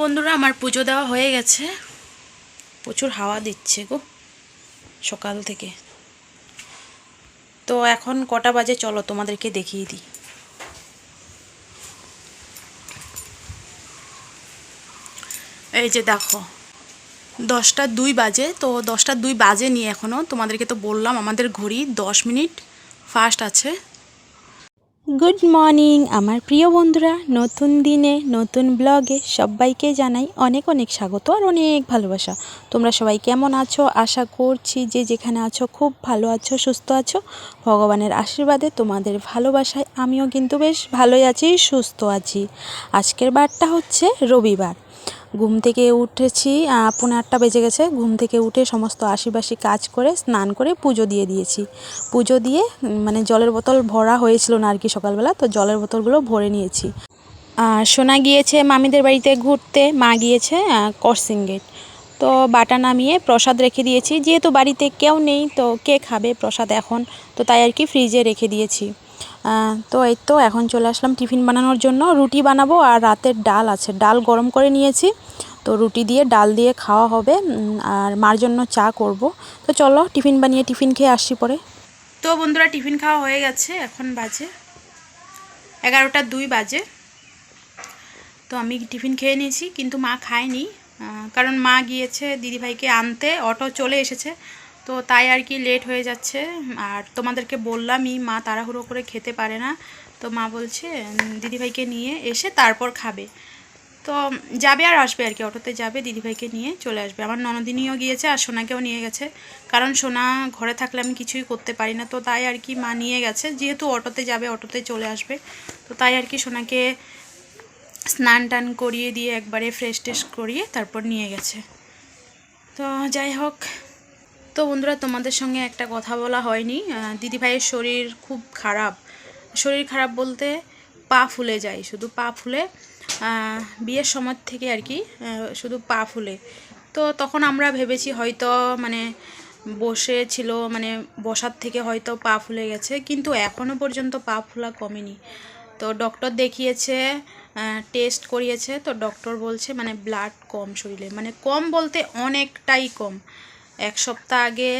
বন্ধুরা, আমার পুজো দেওয়া হয়ে গেছে। প্রচুর হাওয়া দিচ্ছে গো সকাল থেকে। তো এখন কটা বাজে চলো তোমাদেরকে দেখিয়ে দিই। এই যে দেখো, দশটা দুই বাজে, তো দশটা দুই বাজে নি এখনও তোমাদেরকে তো বললাম, আমাদের ঘড়ি দশ মিনিট ফাস্ট আছে। গুড মর্নিং আমার প্রিয় বন্ধুরা। নতুন দিনে, নতুন ব্লগে সবাইকে জানাই অনেক অনেক স্বাগত আর অনেক ভালোবাসা। তোমরা সবাই কেমন আছো? আশা করছি যে যেখানে আছো খুব ভালো আছো, সুস্থ আছো। ভগবানের আশীর্বাদে তোমাদের ভালোবাসায় আমিও কিন্তু বেশ ভালোই আছি, সুস্থ আছি। আজকের বারটা হচ্ছে রবিবার। ঘুম থেকে উঠেছি আহ, পৌনে আটটা বেজে গেছে। ঘুম থেকে উঠে সমস্ত আশিবাসি কাজ করে স্নান করে পুজো দিয়ে দিয়েছি। পুজো দিয়ে মানে জলের বোতল ভরা হয়েছিল না আর কি সকালবেলা তো জলের বোতলগুলো ভরে নিয়েছি। সোনা গিয়েছে মামিদের বাড়িতে ঘুরতে মা গিয়েছে করসিং গেট। তো বাটা নামিয়ে প্রসাদ রেখে দিয়েছি। যেহেতু বাড়িতে কেউ নেই তো কে খাবে প্রসাদ এখন? তো তাই আর কি ফ্রিজে রেখে দিয়েছি। তো এই তো এখন চলে আসলাম টিফিন বানানোর জন্য। রুটি বানাবো আর রাতের ডাল আছে। ডাল গরম করে নিয়েছি। তো রুটি দিয়ে ডাল দিয়ে খাওয়া হবে। আর মার জন্য চা করব। তো চলো টিফিন বানিয়ে টিফিন খেয়ে আসছি পরে। তো বন্ধুরা, টিফিন খাওয়া হয়ে গেছে। এখন বাজে এগারোটা দুই বাজে। তো আমি টিফিন খেয়ে নিয়েছি, কিন্তু মা খায়নি। কারণ মা গিয়েছে দিদিভাইকে আনতে। অটো চলে এসেছে। তো তাই আর কি লেট হয়ে যাচ্ছে। আর তোমাদেরকে বললামই, মা তাড়াহুড়ো করে খেতে পারে না। তো মা বলছে দিদিভাইকে নিয়ে এসে তারপর খাবে। তো যাবে আর আসবে আর কি, অটোতে যাবে, দিদিভাইকে নিয়ে চলে আসবে। আমার ননদিনীও গিয়েছে আর সোনাকেও নিয়ে গেছে। কারণ সোনা ঘরে থাকলে আমি কিছুই করতে পারি না। তো তাই আর কি মা নিয়ে গেছে। যেহেতু অটোতে যাবে, অটোতে চলে আসবে। তো তাই আর কি সোনাকে স্নান টান করিয়ে দিয়ে একবারে ফ্রেশ ট্রেশ করিয়ে তারপর নিয়ে গেছে। তো যাই হোক তো বন্ধুরা, তোমাদের সঙ্গে একটা কথা বলা হয়নি। দিদিভাইয়ের শরীর খুব খারাপ। শরীর খারাপ বলতে পা ফুলে যায়, শুধু পা ফুলে। বিয়ের সময় থেকে আর কি শুধু পা ফুলে। তো তখন আমরা ভেবেছি হয়তো মানে বসে ছিল মানে বসার থেকে হয়তো পা ফুলে গেছে, কিন্তু এখনও পর্যন্ত পা ফুলা কমেনি। তো ডক্টর দেখিয়েছে টেস্ট করিয়েছে, তো ডক্টর বলছে মানে ব্লাড কম শরীরে। মানে কম বলতে অনেকটাই কম। এক সপ্তাহ আগে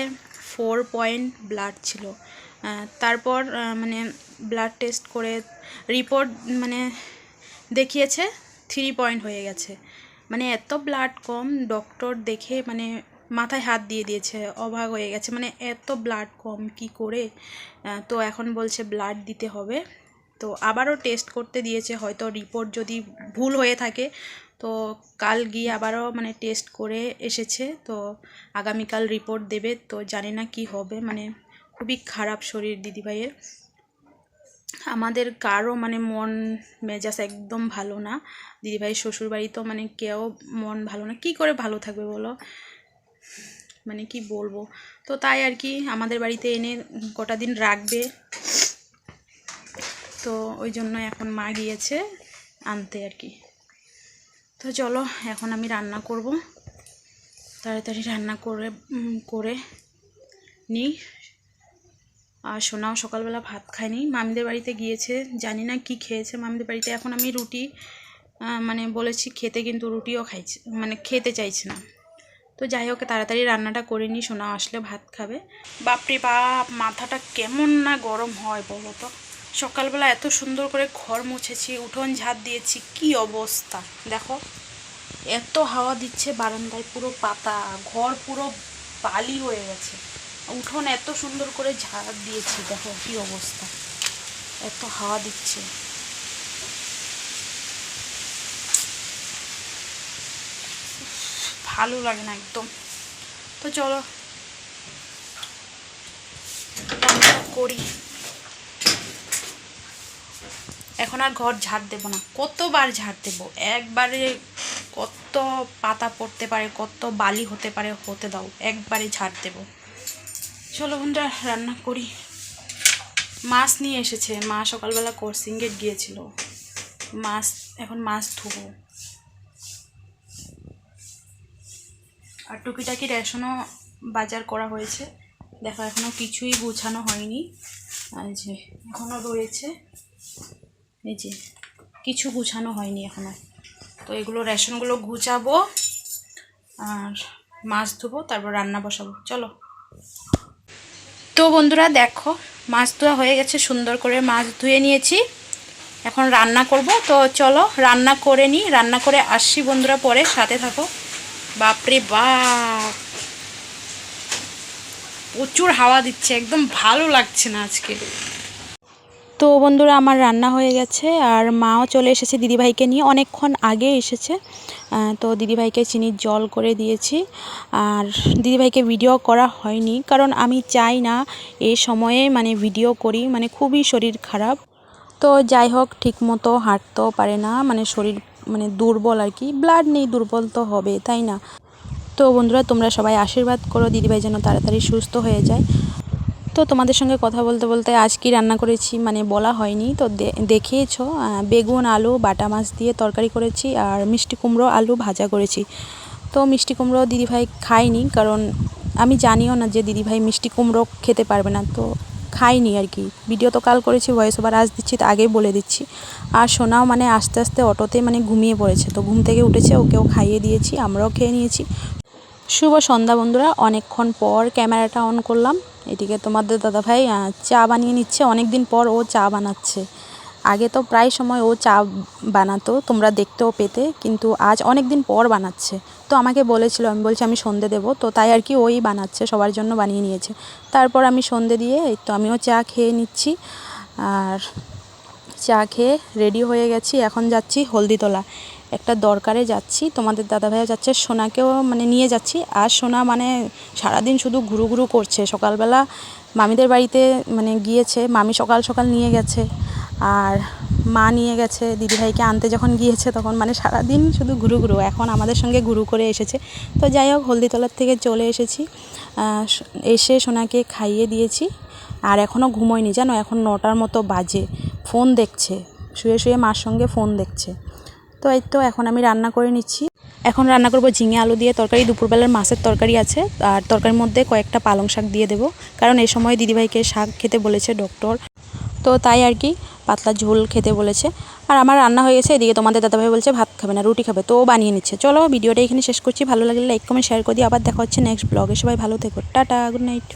ফোর পয়েন্ট ব্লাড ছিল। তারপর মানে ব্লাড টেস্ট করে রিপোর্ট মানে দেখিয়েছে থ্রি পয়েন্ট হয়ে গেছে। মানে এত ব্লাড কম ডক্টর দেখে মানে মাথায় হাত দিয়ে দিয়েছে, অবাক হয়ে গেছে। মানে এত ব্লাড কম, কি করে? তো এখন বলছে ব্লাড দিতে হবে। তো আবারও টেস্ট করতে দিয়েছে, হয়তো রিপোর্ট যদি ভুল হয়ে থাকে তো কাল গিয়ে আবারও মানে টেস্ট করে এসেছে, তো আগামীকাল রিপোর্ট দেবে, তো জানি না কি হবে মানে খুবই খারাপ শরীর দিদিভাইয়ের। আমাদের কারও মানে মন মেজাজ একদম ভালো না দিদিভাই শ্বশুরবাড়ি তো মানে কেউ মন ভালো না, কি করে ভালো থাকবে বলো? মানে কি বলব? তো তাই আর কি, আমাদের বাড়িতে এনে কটা দিন রাখবে। তো ওই জন্য এখন মা গিয়েছে আনতে আর কি। তো চলো, এখন আমি রান্না করব। তাড়াতাড়ি রান্না করে করে নিই। আর সোনাও সকালবেলা ভাত খায়নি। মামিদের বাড়িতে গিয়েছে, জানি না কি খেয়েছে মামিদের বাড়িতে। এখন আমি রুটি মানে বলেছি খেতে কিন্তু রুটিও খাইছে মানে খেতে চাইছে না। তো যাই হোক, তাড়াতাড়ি রান্নাটা করে নিই সোনা আসলে ভাত খাবে। বাপরে বাপ, মাথাটা কেমন না গরম হয় বলো তো? সকালবেলা এত সুন্দর করে ঘর মুছেছি, উঠোন ঝাড় দিয়েছি, কি অবস্থা? দেখো, এত হাওয়া দিচ্ছে বারান্দায়, পুরো পাতা, ঘর পুরো বালি হয়ে গেছে। উঠোন এত সুন্দর করে ঝাড় দিয়েছি, দেখো কি অবস্থা। এত হাওয়া দিচ্ছে। ভালো লাগে না একদম। তো চলো করি। এখন আর ঘর ঝাড় দেবো না। কতবার ঝাড় দেবো? একবারে কত পাতা পড়তে পারে, কত বালি হতে পারে, হতে দাও, একবারে ঝাড় দেবো। চলো বন্ধুরা, রান্না করি। মাছ নিয়ে এসেছে। মা সকালবেলা কোর্সিং গেট গিয়েছিল। মাছ, এখন মাছ ধুবো। আর টুকিটাকি রেশনও বাজার করা হয়েছে। দেখো এখনও কিছুই গুছানো হয়নি। আর যে এখনও রয়েছে। এই যে, কিছু গুছানো হয়নি এখনও তো এগুলো রেশনগুলো গুছাবো আর মাছ ধুবো, তারপর রান্না বসাবো। চলো। তো বন্ধুরা দেখো, মাছ ধোয়া হয়ে গেছে, সুন্দর করে মাছ ধুয়ে নিয়েছি। এখন রান্না করব। তো চলো, রান্না করে নিই। রান্না করে আসছি বন্ধুরা পরে, সাথে থাকো। বাপরে বাপ! প্রচুর হাওয়া দিচ্ছে, একদম ভালো লাগছে না আজকে। তো বন্ধুরা, আমার রান্না হয়ে গেছে আর মাও চলে এসেছে দিদিভাইকে নিয়ে। অনেকক্ষণ আগে এসেছে। তো দিদিভাইকে চিনির জল করে দিয়েছি। আর দিদিভাইকে ভিডিও করা হয়নি কারণ আমি চাই না এই সময়ে মানে ভিডিও করি। মানে খুবই শরীর খারাপ। তো যাই হোক, ঠিকমতো হাঁটতেও পারে না। মানে শরীর মানে দুর্বল আর কি। ব্লাড নেই, দুর্বল তো হবে, তাই না? তো বন্ধুরা, তোমরা সবাই আশীর্বাদ করো। দিদিভাই যেন তাড়াতাড়ি সুস্থ হয়ে যায়। তো তোমাদের সঙ্গে কথা বলতে বলতে আজ কি রান্না করেছি মানে বলা হয়নি। তো দেখিয়েছো বেগুন, আলু, বাটা মাছ দিয়ে তরকারি করেছি আর মিষ্টি কুমড়ো, আলু ভাজা করেছি। তো মিষ্টি কুমড়ো দিদিভাই খায়নি কারণ আমি জানিও না যে দিদিভাই মিষ্টি কুমড়ো খেতে পারবে না। তো খাইনি আর কি। ভিডিও তো কাল করেছি ভয়েস ওভার আজ দিচ্ছি, তো আগেই বলে দিচ্ছি। আর সোনাও মানে আস্তে আস্তে অটোতে মানে ঘুমিয়ে পড়েছে। তো ঘুম থেকে উঠেছে, ওকেও খাইয়ে দিয়েছি, আমরাও খেয়ে নিয়েছি। শুভ সন্ধ্যা বন্ধুরা, অনেকক্ষণ পর ক্যামেরাটা অন করলাম। এদিকে তোমাদের দাদাভাই আহ, চা বানিয়ে নিচ্ছে। অনেক দিন পর ও চা বানাচ্ছে। আগে তো প্রায় সময় ও চা বানাতো তোমরা দেখতেও পেতে কিন্তু আজ অনেক দিন পর বানাচ্ছে। তো আমাকে বলেছিল আমি বলছি আমি সন্ধে দেবো। তো তাই আর কি ওই বানাচ্ছে সবার জন্য বানিয়ে নিয়েছে। তারপর আমি সন্ধে দিয়ে তো আমিও চা খেয়ে নিচ্ছি। আর চা খেয়ে রেডি হয়ে গেছি। এখন যাচ্ছি হলদিতলা। একটা দরকারে যাচ্ছি, তোমাদের দাদাভাইয়া যাচ্ছে, সোনাকেও মানে নিয়ে যাচ্ছি। আর সোনা মানে সারাদিন শুধু ঘুরু ঘুরু করছে। সকালবেলা মামিদের বাড়িতে মানে গিয়েছে, মামি সকাল সকাল নিয়ে গেছে। আর মা নিয়ে গেছে, দিদিভাইকে আনতে যখন গিয়েছে তখন মানে সারাদিন শুধু ঘুরু ঘুরু। এখন আমাদের সঙ্গে ঘুরু করে এসেছে। তো যাই হোক, হলদিতলার থেকে চলে এসেছি। এসে সোনাকে খাইয়ে দিয়েছি। আর এখনও ঘুমোয়নি, জানো? এখন নটার মতো বাজে। ফোন দেখছে। শুয়ে শুয়ে মার সঙ্গে ফোন দেখছে। তো এই তো এখন আমি রান্না করে নিচ্ছি। এখন রান্না করব ঝিঙে আলু দিয়ে তরকারি। দুপুরবেলার মাছের তরকারি আছে। আর তরকারির মধ্যে কয়েকটা পালং শাক দিয়ে দেবো। কারণ এই সময় দিদিভাইকে শাক খেতে বলেছে ডক্টর তো তাই আর কি, পাতলা ঝোল খেতে বলেছে। আর আমার রান্না হয়ে গেছে। এদিকে তোমাদের দাদাভাই বলছে, ভাত খাবে না, রুটি খাবে। তো ও বানিয়ে নিচ্ছে। চলো ভিডিওটা এখানে শেষ করছি। ভালো লাগলে লাইক কমেন্ট শেয়ার করে দিই আবার দেখা হচ্ছে নেক্সট ব্লগে সবাই ভালো থেকো। Tata good night